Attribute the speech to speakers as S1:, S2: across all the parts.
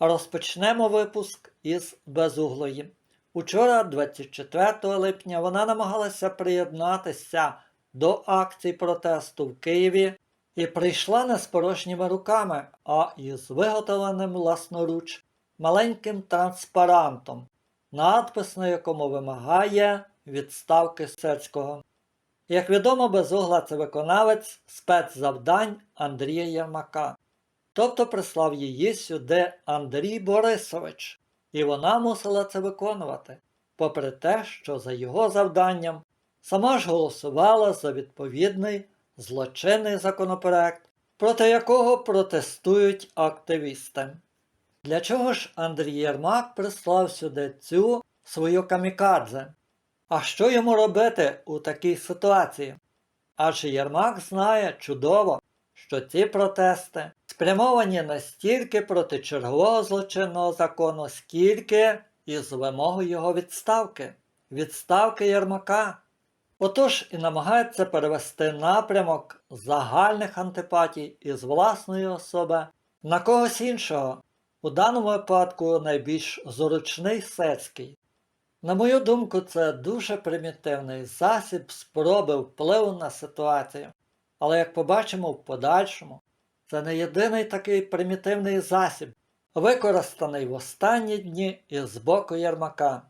S1: Розпочнемо випуск із безуглої. Учора, 24 липня, вона намагалася приєднатися до акцій протесту в Києві і прийшла не з порожніми руками, а із виготовленим власноруч маленьким транспарантом, надпис на якому вимагає відставки Сецького. Як відомо, безугла це виконавець спецзавдань Андрія Єрмака. Тобто прислав її сюди Андрій Борисович, і вона мусила це виконувати, попри те, що за його завданням сама ж голосувала за відповідний злочинний законопроект, проти якого протестують активісти. Для чого ж Андрій Єрмак прислав сюди цю свою камікадзе? А що йому робити у такій ситуації? Адже Єрмак знає чудово, що ці протести спрямовані не стільки проти чергового злочинного закону, скільки із вимогою його відставки, відставки Єрмака. Отож і намагається перевести напрямок загальних антипатій із власної особи на когось іншого, у даному випадку найбільш зручний Сецький. На мою думку, це дуже примітивний засіб спроби впливу на ситуацію. Але як побачимо в подальшому, це не єдиний такий примітивний засіб, використаний в останні дні із боку Єрмака.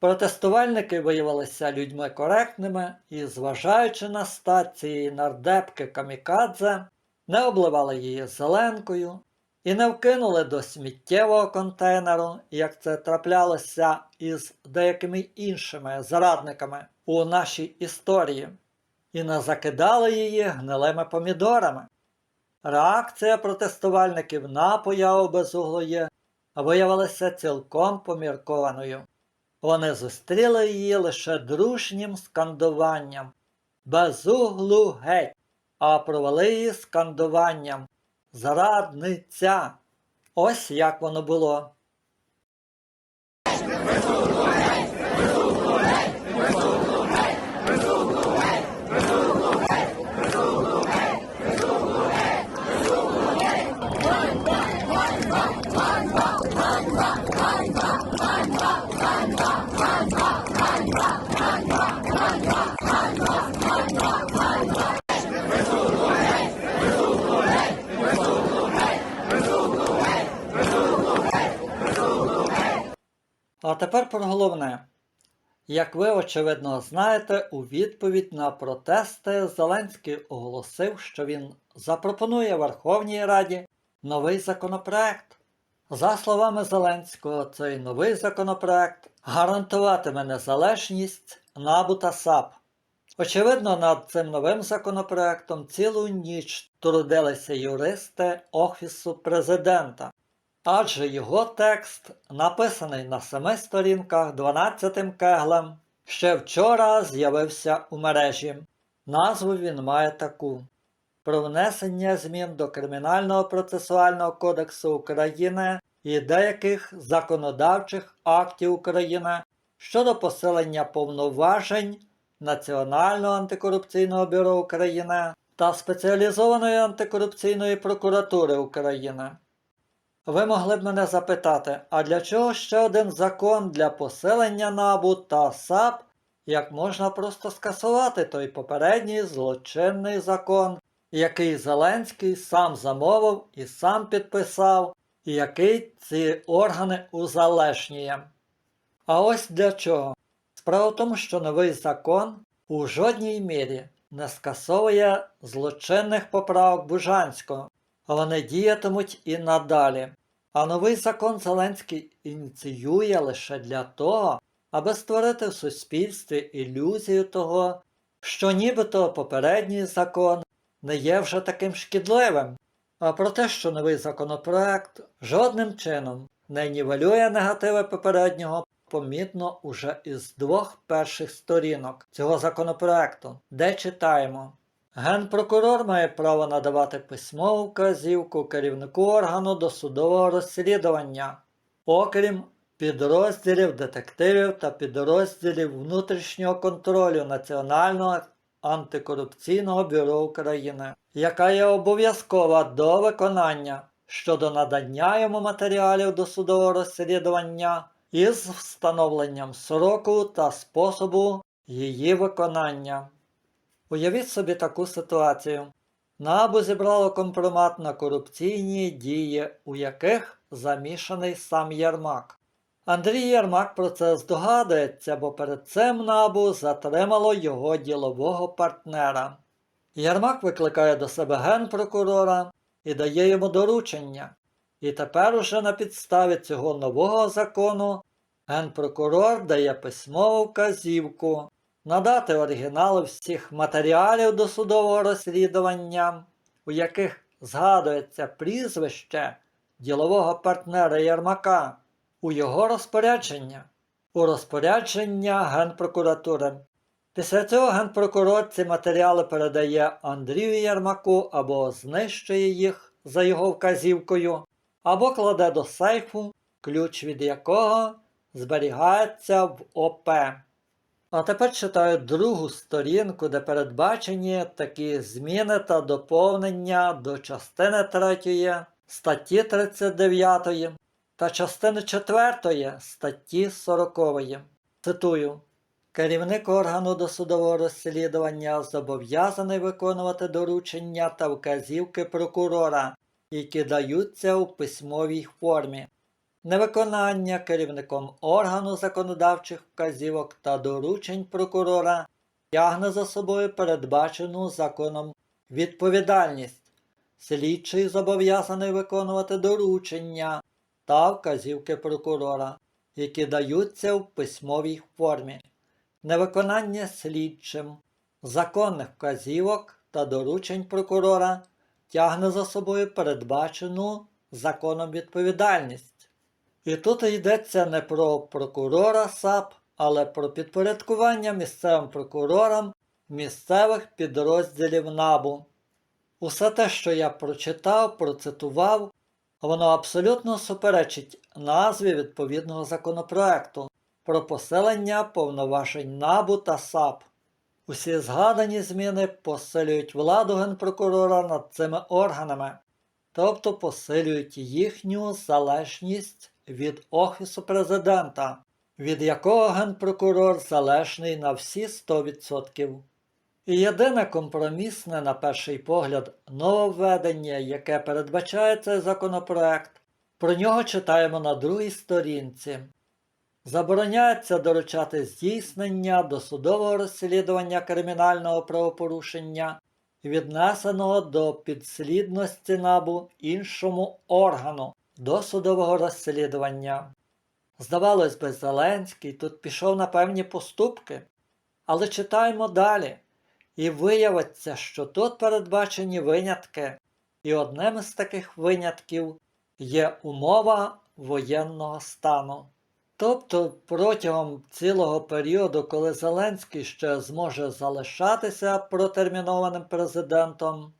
S1: Протестувальники виявилися людьми коректними і, зважаючи на стать нардепки Камікадзе, не обливали її зеленкою і не вкинули до сміттєвого контейнеру, як це траплялося із деякими іншими зрадниками у нашій історії, і не закидали її гнилими помідорами. Реакція протестувальників на появу безуглої виявилася цілком поміркованою. Вони зустріли її лише дружнім скандуванням безуглу геть, а провели її скандуванням Зрадниця. Ось як воно було. А тепер про головне. Як ви, очевидно, знаєте, у відповідь на протести Зеленський оголосив, що він запропонує Верховній Раді новий законопроект. За словами Зеленського, цей новий законопроект гарантуватиме незалежність НАБУ та САП. Очевидно, над цим новим законопроектом цілу ніч трудилися юристи Офісу президента. Адже його текст, написаний на семи сторінках 12 кеглем, ще вчора з'явився у мережі. Назву він має таку: Про внесення змін до Кримінального процесуального кодексу України і деяких законодавчих актів України щодо посилення повноважень Національного антикорупційного бюро України та Спеціалізованої антикорупційної прокуратури України. Ви могли б мене запитати, а для чого ще один закон для посилення НАБУ та САП, як можна просто скасувати той попередній злочинний закон, який Зеленський сам замовив і сам підписав, і який ці органи узалежнює. А ось для чого? Справа в тому, що новий закон у жодній мірі не скасовує злочинних поправок Бужанського, вони діятимуть і надалі. А новий закон Зеленський ініціює лише для того, аби створити в суспільстві ілюзію того, що нібито попередній закон не є вже таким шкідливим, а про те, що новий законопроект жодним чином не нівелює негативи попереднього, помітно уже із двох перших сторінок цього законопроекту, де читаємо. Генпрокурор має право надавати письмову вказівку керівнику органу досудового розслідування, окрім підрозділів детективів та підрозділів внутрішнього контролю Національного антикорупційного бюро України, яка є обов'язкова до виконання щодо надання йому матеріалів до судового розслідування із встановленням сроку та способу її виконання. Уявіть собі таку ситуацію. НАБУ зібрало компромат на корупційні дії, у яких замішаний сам Єрмак. Андрій Єрмак про це здогадується, бо перед цим НАБУ затримало його ділового партнера. Єрмак викликає до себе генпрокурора і дає йому доручення. І тепер уже на підставі цього нового закону генпрокурор дає письмову вказівку надати оригінали всіх матеріалів до судового розслідування, у яких згадується прізвище ділового партнера Єрмака у його розпорядження, у розпорядження Генпрокуратури. Після цього генпрокурор ці матеріали передає Андрію Єрмаку або знищує їх за його вказівкою, або кладе до сейфу, ключ від якого зберігається в ОП. А тепер читаю другу сторінку, де передбачені такі зміни та доповнення до частини 3 статті 39 та частини 4 статті 40. Цитую. Керівник органу досудового розслідування зобов'язаний виконувати доручення та вказівки прокурора, які даються у письмовій формі. Невиконання керівником органу законодавчих вказівок та доручень прокурора тягне за собою передбачену законом відповідальність. Слідчий зобов'язаний виконувати доручення та вказівки прокурора, які даються в письмовій формі. Невиконання слідчим законних вказівок та доручень прокурора тягне за собою передбачену законом відповідальність. І тут йдеться не про прокурора САП, але про підпорядкування місцевим прокурорам місцевих підрозділів НАБУ. Усе те, що я прочитав, процитував, воно абсолютно суперечить назві відповідного законопроекту про посилення повноважень НАБУ та САП. Усі згадані зміни посилюють владу генпрокурора над цими органами, тобто посилюють їхню залежність від Офісу президента, від якого генпрокурор залежний на всі 100%. І єдине компромісне, на перший погляд, нововведення, яке передбачає цей законопроект, про нього читаємо на другій сторінці. Забороняється доручати здійснення досудового розслідування кримінального правопорушення, віднесеного до підслідності набу іншому органу досудового розслідування. Здавалось би, Зеленський тут пішов на певні поступки, але читаємо далі, і виявиться, що тут передбачені винятки, і одним із таких винятків є умова воєнного стану. Тобто протягом цілого періоду, коли Зеленський ще зможе залишатися протермінованим президентом,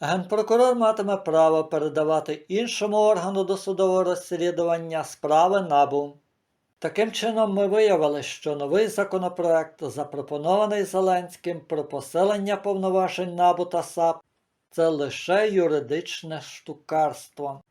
S1: генпрокурор матиме право передавати іншому органу досудового розслідування справи набу. Таким чином, ми виявили, що новий законопроект, запропонований Зеленським про посилення повноважень НАБУ та САП, це лише юридичне штукарство.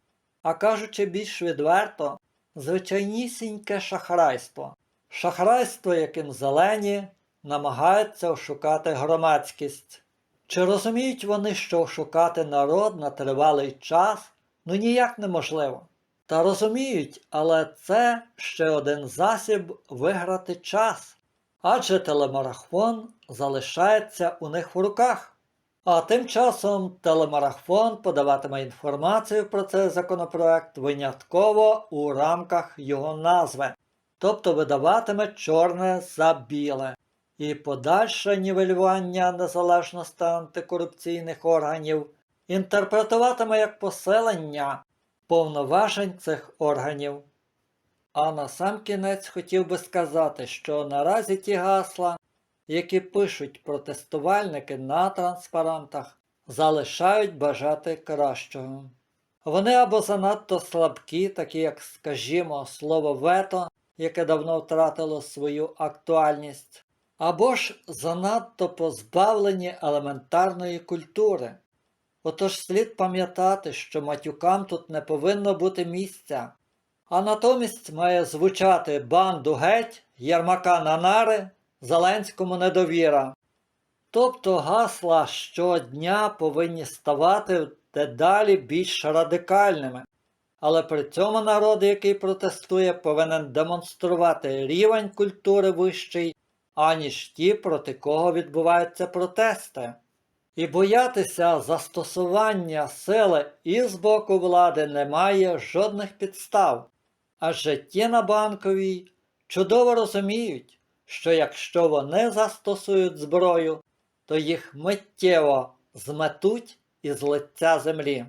S1: А кажучи більш відверто, звичайнісіньке шахрайство. Шахрайство, яким зелені намагаються ошукати громадськість. Чи розуміють вони, що ошукати народ на тривалий час ну ніяк неможливо? Та розуміють, але це ще один засіб виграти час, адже телемарафон залишається у них в руках. А тим часом телемарафон подаватиме інформацію про цей законопроект винятково у рамках його назви, тобто видаватиме чорне за біле, і подальше нівелювання незалежності антикорупційних органів інтерпретуватиме як посилення повноважень цих органів. А на сам кінець хотів би сказати, що наразі ті гасла, які пишуть протестувальники на транспарантах, залишають бажати кращого. Вони або занадто слабкі, такі як, скажімо, слово вето, яке давно втратило свою актуальність, або ж занадто позбавлені елементарної культури. Отож слід пам'ятати, що матюкам тут не повинно бути місця, а натомість має звучати банду геть, Єрмака на нари, Зеленському недовіра. Тобто гасла щодня повинні ставати дедалі більш радикальними. Але при цьому народ, який протестує, повинен демонструвати рівень культури вищий, аніж ті, проти кого відбуваються протести. І боятися застосування сили і з боку влади немає жодних підстав. Адже ті на банковій чудово розуміють, що якщо вони застосують зброю, то їх миттєво зметуть із лиця землі.